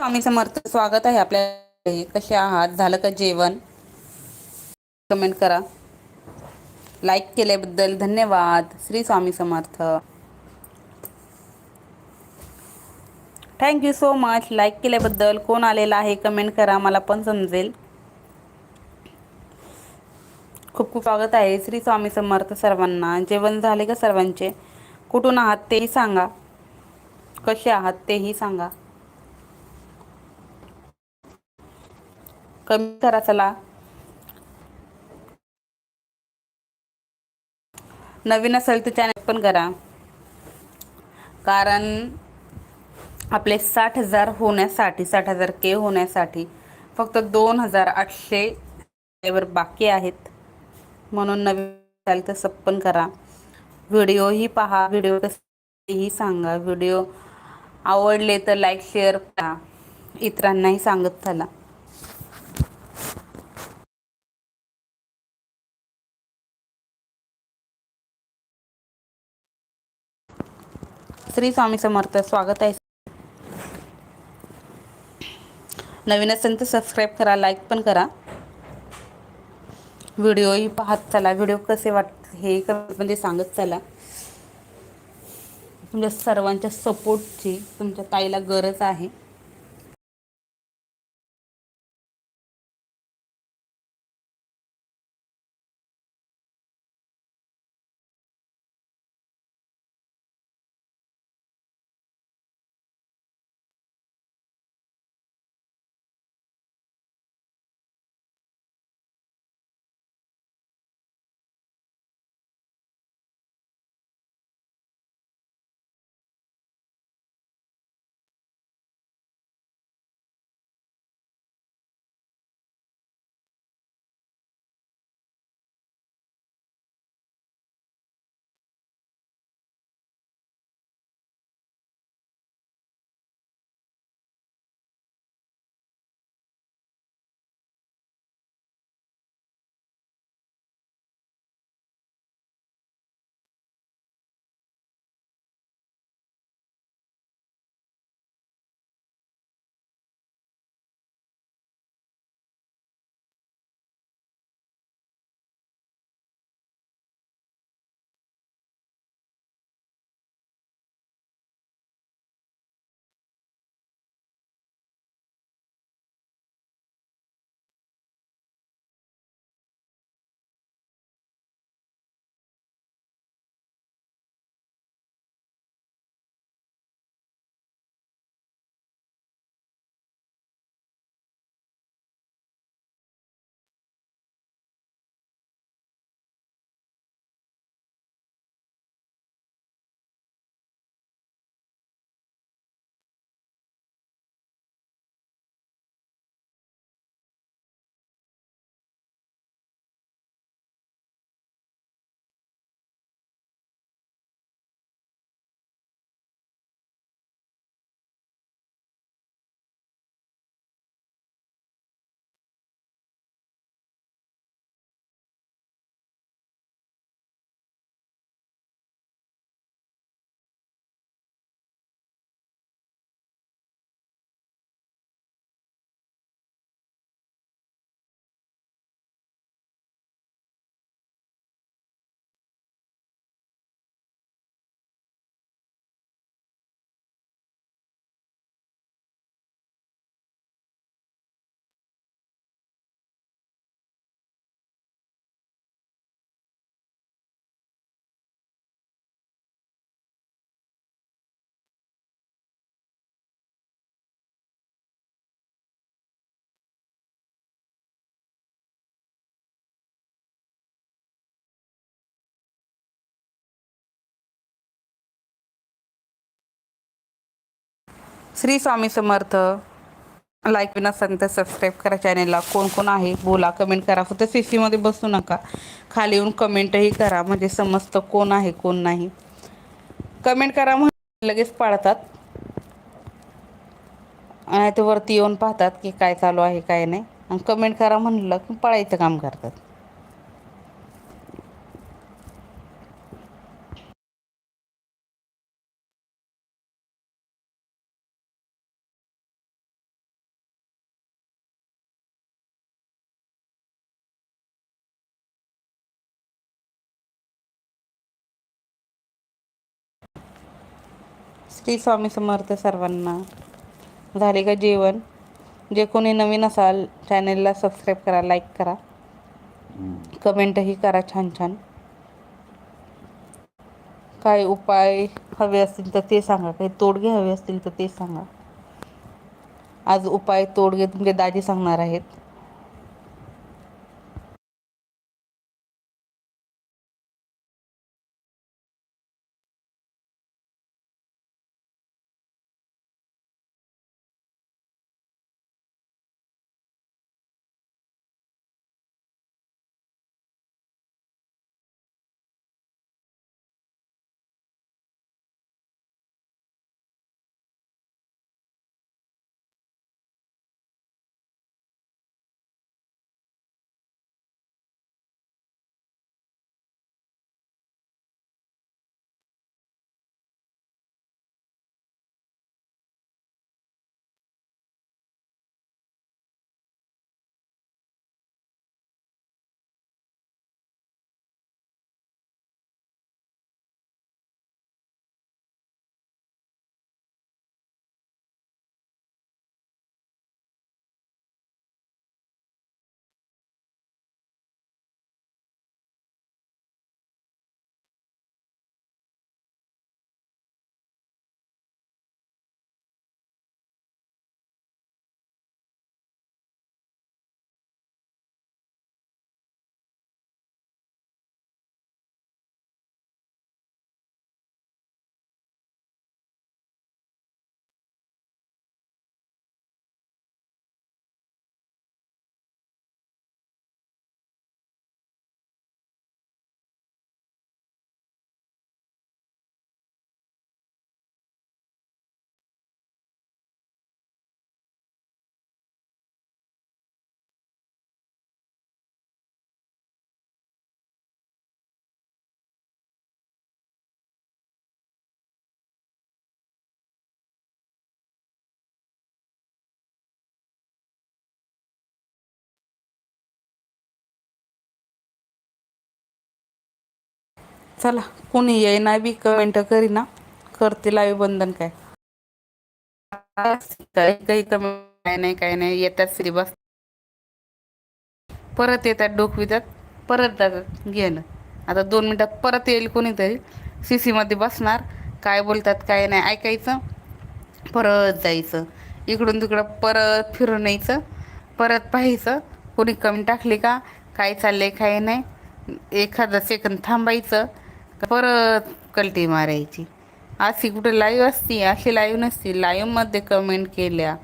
स्वामी समर्थ स्वागत आहे आपल्या कसे आहात? झालं का जेवण? कमेंट करा. लाईक केल्याबद्दल धन्यवाद. Shri Swami Samarth. Thank you so much like केल्याबद्दल कोण आलेला आहे? कमेंट करा. मला पण समजेल. खूप खूप स्वागत आहे श्री स्वामी समर्थ सर्वांना. जेवण झाले का सर्वांचे? कुठून आहात तेही सांगा. कसे आहात तेही सांगा. कमी करा चला. नवीन असेल तर चॅनल पण करा. कारण आपले साठ हजार होण्यासाठी साठ हजार के होण्यासाठी फक्त दोन हजार आठशे वर बाकी आहेत. म्हणून नवीन असाल तर सप्पन करा. व्हिडिओही पहा व्हिडिओ कसेही सांगा. व्हिडिओ आवडले तर लाईक शेअर करा. इतरांनाही सांगत चला. श्री स्वामी समर्थ. स्वागत आहे. नवीन असेल तर सबस्क्राईब करा लाईक पण करा. व्हिडिओही पाहत चला. व्हिडिओ कसे वाटत हे म्हणजे सांगत चला. तुमच्या सर्वांच्या सपोर्टची तुमच्या ताईला गरज आहे. श्री स्वामी समर्थ. लाईक नसेल तर सबस्क्राईब करा चॅनेलला कोण कोण आहे बोला कमेंट करा. फक्त सी सीमध्ये बसू नका. खाली येऊन कमेंटही करा. म्हणजे समजतं कोण आहे कोण नाही. कमेंट करा म्हणजे लगेच पाळतात. आणि ते वरती येऊन पाहतात की काय चालू आहे काय नाही. आणि कमेंट करा म्हणलं की पळायचं काम करतात. श्री स्वामी समर्थ सर्वांना झाले का जेवण? जे कोणी नवीन असाल चॅनेलला सबस्क्राईब करा लाईक करा. कमेंटही करा छान छान. काय उपाय हवे असतील तर ते सांगा. काही तोडगे हवे असतील तर ते सांगा. आज उपाय तोडगे तुमचे दाजी सांगणार आहेत. चला कुणी येईना बी कमेंट करीना. करते लाईव्ह बंधन काय. काही काही कमेंट काय नाही काय नाही. येतात श्री बस परत येतात डोकवितात. परत जातात घेणं. आता दोन मिनटात परत येईल कोणीतरी. सी सीमध्ये बसणार. काय बोलतात काय नाही ऐकायचं. परत जायचं. इकडून तिकडं परत फिरून यायचं. परत पाहायचं. कोणी कमी टाकली का? काय चाललंय काय नाही. एखादा सेकंद थांबायचं. परत कलटी मारायची. अशी कुठे लाईव्ह असती अशी लाईव्ह नसती. लाईव्हमध्ये कमेंट केल्या.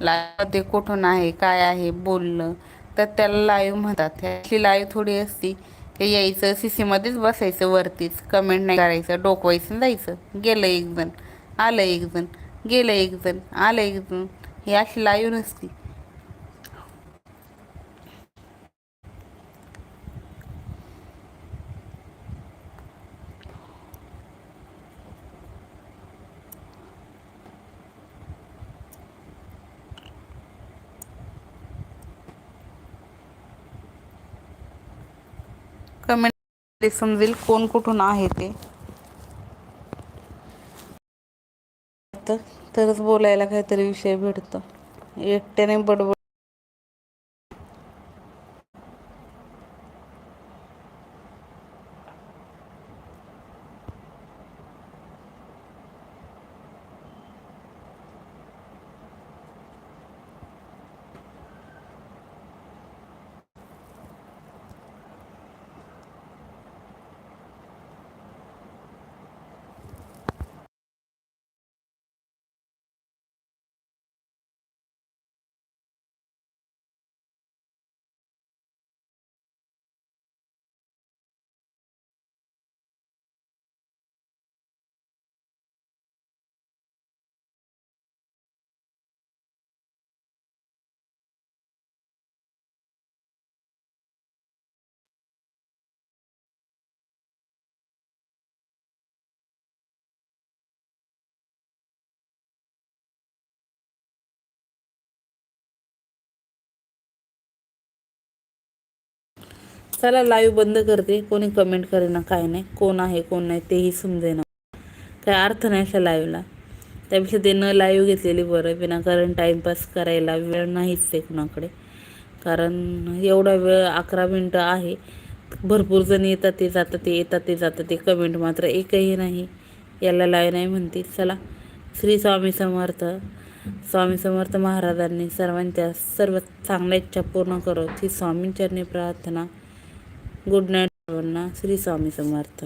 लाईव्हमध्ये कुठून आहे काय आहे बोललं. तर त्याला लाईव्ह म्हणतात. अशी लाईव्ह थोडी असती. की यायचं सी सीमध्येच बसायचं वरतीच. कमेंट नाही करायचं. डोकवायचं जायचं. गेलं एक जण. आलं एक जण. गेलं एक जण. आलं एक जण. ही अशी लाईव्ह नसती. ते समजेल कोण कुठून आहे ते. तरच बोलायला काहीतरी विषय भेटतो. एकट्याने बडबड चला लाईव्ह बंद करते. कोणी कमेंट करेना काय नाही. कोण आहे कोण नाही तेही समजेना. काय अर्थ नाही अशा लाईव्हला त्यापेक्षा ते न लाईव्ह घेतलेली बरं विनाकारण टाईमपास करायला वेळ नाहीच आहे कुणाकडे. कारण एवढा वेळ अकरा मिनटं आहे. भरपूर जण येतात ते जातात ते येतात ते जातात. ते कमेंट मात्र एकही नाही. याला लाईव्ह नाही म्हणते चला श्री स्वामी समर्थ. स्वामी समर्थ महाराजांनी सर्वांच्या सर्व चांगल्या इच्छा पूर्ण करत ही स्वामींचरणी प्रार्थना. गुड नाईट सर्वांना श्री स्वामी समर्थ